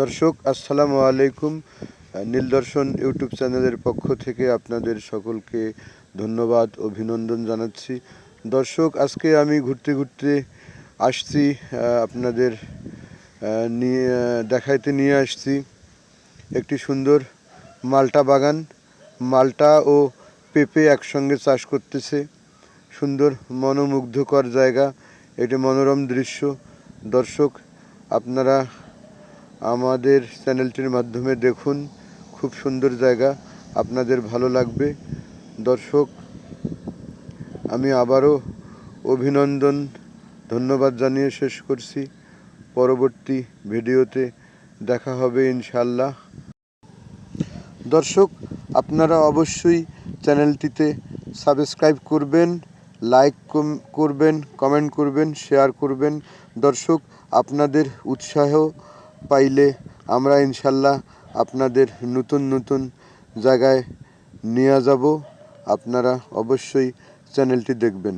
দর্শক, আসসালামু আলাইকুম। নীলদর্শন ইউটিউব চ্যানেলের পক্ষ থেকে আপনাদের সকলকে ধন্যবাদ, অভিনন্দন জানাচ্ছি। দর্শক, আজকে আমি ঘুরতে ঘুরতে আসছি আপনাদের নিয়ে, দেখাইতে নিয়ে আসছি একটি সুন্দর মালটা বাগান। মালটা ও পেঁপে একসঙ্গে চাষ করতেছে। সুন্দর, মনোমুগ্ধকর জায়গা। এটি মনোরম দৃশ্য। দর্শক, আপনারা আমাদের চ্যানেলটির মাধ্যমে দেখুন, খুব সুন্দর জায়গা, আপনাদের ভালো লাগবে। দর্শক, আমি আবারও অভিনন্দন, ধন্যবাদ জানিয়ে শেষ করছি। পরবর্তী ভিডিওতে দেখা হবে ইনশাল্লাহ দর্শক, আপনারা অবশ্যই চ্যানেলটিতে সাবস্ক্রাইব করবেন, লাইক করবেন, কমেন্ট করবেন, শেয়ার করবেন। দর্শক, আপনাদের উৎসাহ পাইলে আমরা ইনশাল্লাহ আপনাদের নতুন নতুন জায়গায় নিয়ে যাব। আপনারা অবশ্যই চ্যানেলটি দেখবেন।